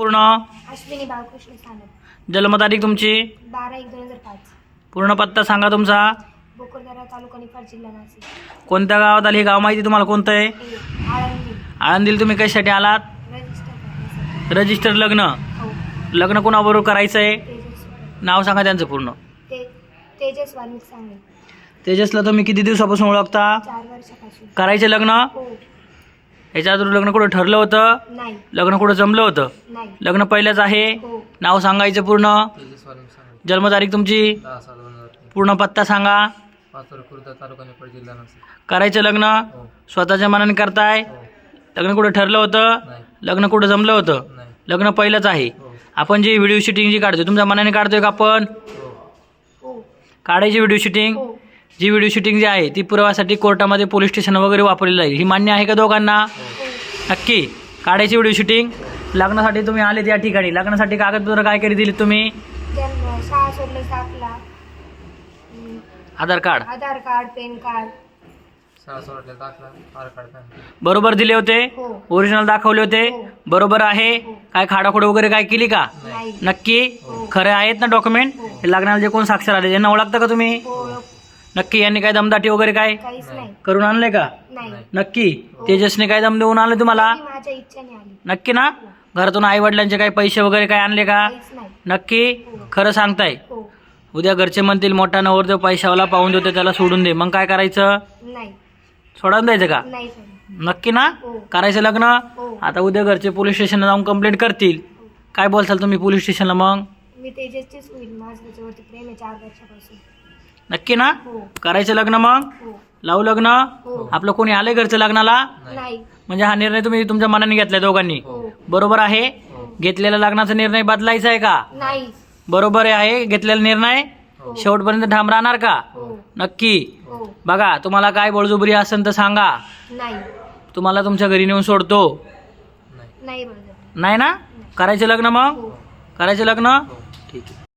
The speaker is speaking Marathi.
पूर्ण? अश्विनी बाळकृष्ण सानप. जन्मतारीख तुमची? बारा एक दोन हजार पाच. पूर्ण पत्ता सांगा तुमचा. तालुका निफाड जिल्हा नाशिक. कोणत्या गावात आली? हे गाव माहिती तुम्हाला कोणतं आहे? आळंदी. आळंदीला तुम्ही कशासाठी आलात? रजिस्टर करण्यासाठी. रजिस्टर लग्न. हो. लग्न कोणाबरोबर करायचं आहे तेजस नाव सांगा त्यांचं पूर्ण. ते तेजस वाल्मिक सांगले. तेजसला तुम्ही किती दिवसापासून ओळखता? चार वर्षापासून. करायचे लग्न? हो. याच्या अगोदर लग्न कुठं ठरलं होतं? नाही. लग्न कुठं जमलं होतं? नाही. लग्न पहिलंच आहे. हो. नाव सांगायचं पूर्ण. जन्मतारीख तुमची? दहा सात दोन हजार तीन पूर्ण पत्ता सांगा. पाचोर खुर्द तालुका निफाड जिल्हा नाशिक करायचं लग्न? हो. स्वतःच्या मनाने करताय? हो. लग्न कुठं ठरलं होतं? नाही. लग्न कुठं जमलं होतं? नाही. लग्न पहिलंच आहे. हो. आपण जी व्हिडिओ शूटिंग जी काढतोय तुमच्या मनाने काढतोय का आपण? हो. हो. काढायची व्हिडिओ शूटिंग हो. जी व्हिडिओ शूटिंग जी आहे ती पुराव्यासाठी कोर्टामध्ये पोलीस स्टेशन वगैरे वापरली जाईल ही मान्य आहे का दोघांना? हो नक्की. काढायची व्हिडिओ शूटिंग लग्नासाठी तुम्ही आलेत या ठिकाणी. लग्नासाठी कागदपत्र काय करी दिली तुम्ही? Aadhaar card. Aadhaar card pan card. बरोबर दिले होते? हो. ओरिजिनल दाखवले होते? हो. बरोबर आहे? हो. काय खाडाखोड वगैरे काय केली का? नाही. नक्की. हो. खरे आहेत ना डॉक्युमेंट हो. लग्नाला जे कोण साक्षर आले यांना ओळखता का तुम्ही? हो नक्की यांनी काय दमदाटी वगैरे काय काहीच नाही. करून आणले का? नाही. नक्की. हो. तेजसने काय दम देऊन आणले तुम्हाला? ती माझ्या इच्छेने आली नक्की ना? घरातून आई वडिलांचे काही पैसे वगैरे काय आणले का? काहीच नाही. नक्की? खरं सांगताय. हो. उद्या घरचे म्हणतील मोठा नवरदेव पैशावाला पाहून देतो त्याला सोडून दे. मग काय करायचं? नाही. सोडून द्यायचं का? नाही नक्की ना? हो. करायचं लग्न? हो. आता उद्या घरचे पोलीस स्टेशनला जाऊन कंप्लेंट करतील. काय बोलताल तुम्ही पोलीस स्टेशनला मग? मी तेजसचीच होईल. माझं त्याच्यावरती प्रेम आहे चार वर्षापासून. नक्की ना? हो. करायचं लग्न मग? हो. लावू लग्न? हो. आपलं कोणी आलंय घरचं लग्नाला? नाही. म्हणजे हा निर्णय तुम्ही तुमच्या मनाने घेतलाय दोघांनी. हो. बरोबर आहे? घेतलेला लग्नाचा निर्णय बदलायचा आहे का? नाही. बरोबर आहे? घेतलेला निर्णय? हो. शेवटपर्यंत ठाम राहणार का? हो. नक्की. हो. बघा तुम्हाला काय बळजुबरी असेल तर सांगा. नाही. तुम्हाला तुमच्या घरी नेऊन सोडतो. नाही. नाही बरोबर नाही ना? करायचं लग्न मग? करायचं लग्न? ठीक आहे.